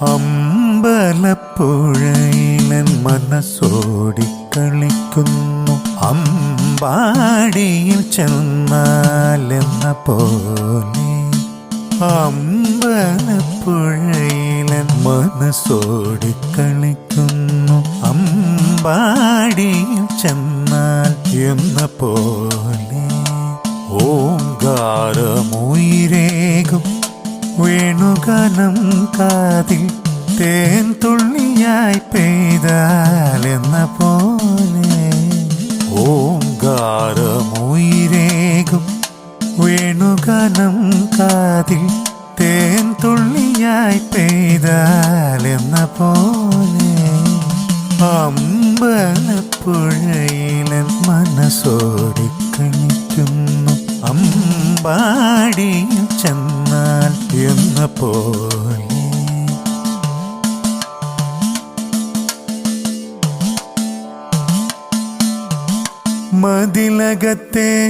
അമ്പലപ്പുഴയിലൻ മനസ്സോടി കളിക്കുന്നു. അമ്പാടിയിൽ ചെന്നാലെന്ന പോലെ അമ്പലപ്പുഴയിലൻ മനസ്സോടി കളിക്കുന്നു. അമ്പാടിയിൽ ചെന്നാൽ എന്ന പോലെ ഓങ്കാരമുയിരേകും വേണുഗാനം കാതിൽ തേൻ തുള്ളിയായി പെയ്താലെന്ന പോലെ ഓങ്കാരമുയിരേകും വേണുഗാനം കാതിൽ തേൻ തുള്ളിയായി പെയ്താലെന്ന പോലെ അമ്പലപ്പുഴയിലൻ മനസ്സോടിക്കണിക്കുന്നു അമ്പാടിയും ചെന്നാൽ എന്ന പോലെ. മതിലകത്തെ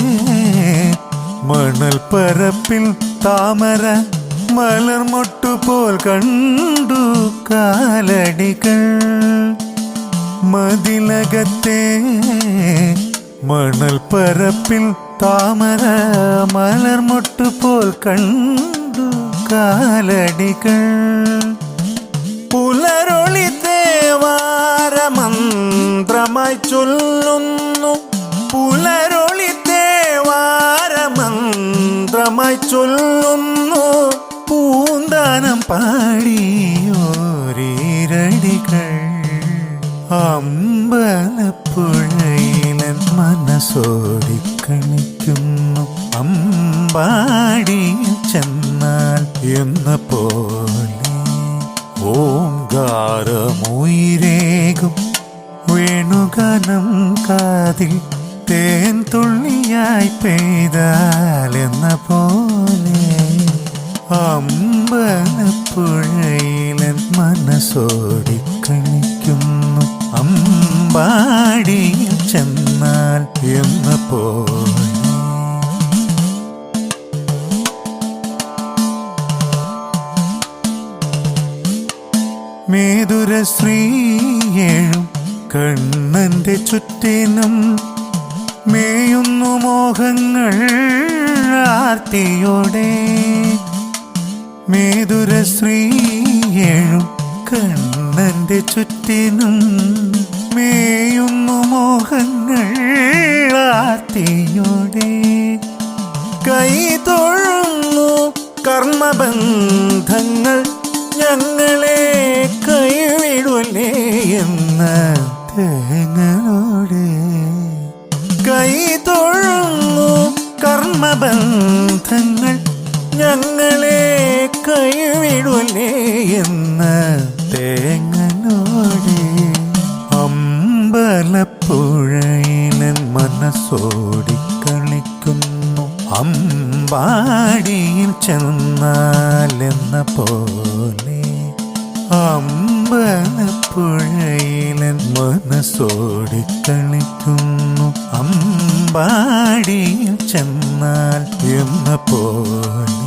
മണൽ പരപ്പിൽ താമര മലർമൊട്ടുപോൽ കണ്ടു കാലടികൾ. മതിലകത്തെ മണൽ പരപ്പിൽ താമര മലർമൊട്ടുപോൽ കണ്ടു കാലടികൾ. പുലരൊളി ദേവാരമന്ത്രമായി ചൊല്ലുന്നു. പുലരൊളി ദേവാരമന്ത്രമായി ചൊല്ലുന്നു. പൂന്താനം പാടിയോരീരടികൾ. അമ്പലപ്പുഴയിലൻ മനസ്സോടിക്കണിക്കുന്നു ചെന്നാൽ എന്ന പോലെ ഓങ്കാരമുയിരേകും. വേണുഗാനം കാതിൽ തേൻ തുള്ളിയായി പെയ്താലെന്ന പോലെ അമ്പലപ്പുഴയിലൻ മനസ്സോടിക്കണിക്കുന്നു അമ്പാടിയിൽ ചെന്നാൽ എന്ന പോലെ ശ്രീയേഴും കണ്ണന്റെ ചുറ്റിനും മേയുന്നു മോഹങ്ങൾ ആർത്തിയോടെ. മേതുര ശ്രീയേഴും കണ്ണന്റെ ചുറ്റിനും മേയുന്നു മോഹങ്ങൾ ആർത്തിയോടെ. കൈ തൊഴുന്നു കർമ്മബന്ധങ്ങൾ ഞങ്ങളെ കൈവിടലേ എന്ന തേങ്ങളോടെ കൈ തൊഴുന്നു കർമ്മബന്ധങ്ങൾ ഞങ്ങളെ കൈവിടലേ എന്ന തേങ്ങളോടെ അമ്പലപ്പുഴയിലൻ മനസ്സോടിക്കളിക്കുന്നു അമ്പാടിയിൽ ചെന്നാലെന്ന പോലെ അമ്പലപ്പുഴയിലൻ മനസ്സോടിക്കളിക്കുന്നു അമ്പാടിയിൽ ചെന്നാൽ എന്ന പോലെ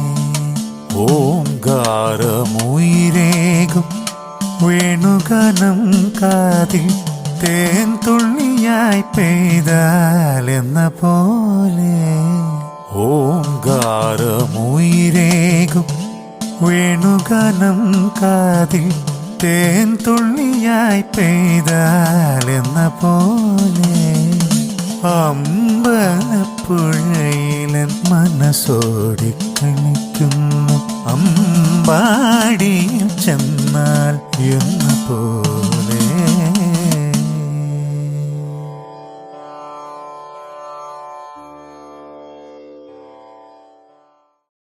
ഓങ്കാരമുയിരേകും വേണുഗാനം കാതി തേൻ തുള്ളിയായി പെയ്താലെന്ന പോലെ ഓങ്കാരമുയിരേകും. വേണുഗാനം കാതിൽ തേൻ തുള്ളിയായി പെയ്താലെന്ന പോലെ അമ്പലപ്പുഴയിലൻ മനസ്സോടിക്കണിക്കുന്നു അമ്പാടിയിൽ ചെന്നാൽ എന്ന പോലെ